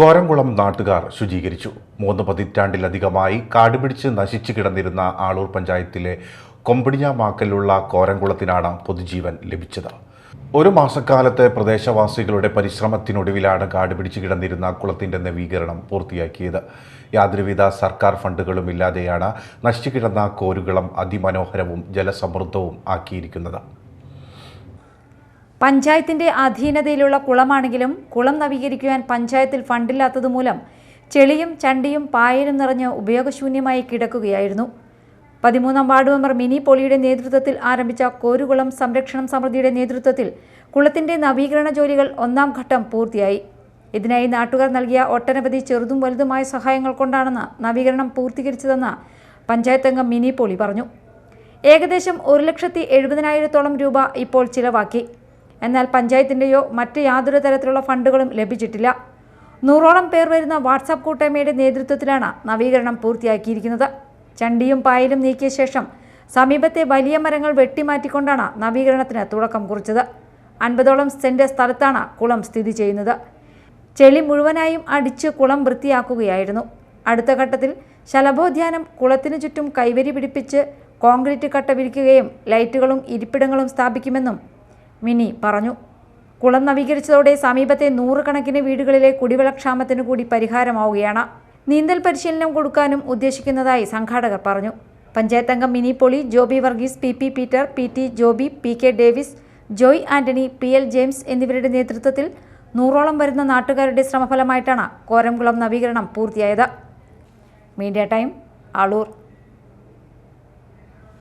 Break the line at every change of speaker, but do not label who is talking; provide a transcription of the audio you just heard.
കോരംകുളം നാട്ടുകാർ ശുചീകരിച്ചു. മൂന്ന് പതിറ്റാണ്ടിലധികമായി കാടുപിടിച്ച് നശിച്ചു കിടന്നിരുന്ന ആളൂർ പഞ്ചായത്തിലെ കൊമ്പടിഞ്ഞാമാക്കലുള്ള കോരംകുളത്തിനാണ് പൊതുജീവൻ ലഭിച്ചത്. ഒരു മാസക്കാലത്തെ പ്രദേശവാസികളുടെ പരിശ്രമത്തിനൊടുവിലാണ് കാടുപിടിച്ച് കിടന്നിരുന്ന കുളത്തിന്റെ നവീകരണം പൂർത്തിയാക്കിയത്. യാതൊരുവിധ സർക്കാർ ഫണ്ടുകളും ഇല്ലാതെയാണ് നശിച്ചു കിടന്ന കോരുകുളം അതിമനോഹരവും ജലസമൃദ്ധവും ആക്കിയിരിക്കുന്നത്.
പഞ്ചായത്തിന്റെ അധീനതയിലുള്ള കുളമാണെങ്കിലും കുളം നവീകരിക്കുവാൻ പഞ്ചായത്തിൽ ഫണ്ടില്ലാത്തതുമൂലം ചെളിയും ചണ്ടിയും പായലും നിറഞ്ഞ് ഉപയോഗശൂന്യമായി കിടക്കുകയായിരുന്നു. പതിമൂന്നാം വാർഡ് മെമ്പർ മിനി പോളിയുടെ നേതൃത്വത്തിൽ ആരംഭിച്ച കോരുകുളം സംരക്ഷണം സമൃദ്ധിയുടെ നേതൃത്വത്തിൽ കുളത്തിന്റെ നവീകരണ ജോലികൾ ഒന്നാം ഘട്ടം പൂർത്തിയായി. ഇതിനായി നാട്ടുകാർ നൽകിയ ഒട്ടനവധി ചെറുതും വലുതുമായ സഹായങ്ങൾ കൊണ്ടാണെന്ന് നവീകരണം പൂർത്തീകരിച്ചതെന്ന് പഞ്ചായത്ത് അംഗം മിനി പോളി പറഞ്ഞു. ഏകദേശം ഒരു ലക്ഷത്തി എഴുപതിനായിരത്തോളം രൂപ ഇപ്പോൾ ചിലവാക്കി. എന്നാൽ പഞ്ചായത്തിന്റെയോ മറ്റ് യാതൊരു തരത്തിലുള്ള ഫണ്ടുകളും ലഭിച്ചിട്ടില്ല. നൂറോളം പേർ വരുന്ന വാട്സാപ്പ് കൂട്ടായ്മയുടെ നേതൃത്വത്തിലാണ് നവീകരണം പൂർത്തിയാക്കിയിരിക്കുന്നത്. ചണ്ടിയും പായലും നീക്കിയ ശേഷം സമീപത്തെ വലിയ മരങ്ങൾ വെട്ടിമാറ്റിക്കൊണ്ടാണ് നവീകരണത്തിന് തുടക്കം കുറിച്ചത്. അൻപതോളം സെന്റ് സ്ഥലത്താണ് കുളം സ്ഥിതി ചെയ്യുന്നത്. ചെളി മുഴുവനായും അടിച്ച് കുളം വൃത്തിയാക്കുകയായിരുന്നു. അടുത്ത ഘട്ടത്തിൽ ശലഭോദ്യാനം കുളത്തിനു ചുറ്റും കൈവരി പിടിപ്പിച്ച് കോൺക്രീറ്റ് കട്ട വിരിക്കുകയും ലൈറ്റുകളും ഇരിപ്പിടങ്ങളും സ്ഥാപിക്കുമെന്നും മിനി പറഞ്ഞു. കുളം നവീകരിച്ചതോടെ സമീപത്തെ നൂറുകണക്കിന് വീടുകളിലെ കുടിവെള്ളക്ഷാമത്തിനു കൂടി പരിഹാരമാവുകയാണ്. നീന്തൽ പരിശീലനം കൊടുക്കാനും ഉദ്ദേശിക്കുന്നതായി സംഘാടകർ പറഞ്ഞു. പഞ്ചായത്തംഗം Mini Poly Joby Varghese P P Peter P T Joby P K Davis Joy Antony P L James എന്നിവരുടെ നേതൃത്വത്തിൽ നൂറോളം വരുന്ന നാട്ടുകാരുടെ ശ്രമഫലമായിട്ടാണ് കോരംകുളം നവീകരണം പൂർത്തിയായത്. Media time Aloor.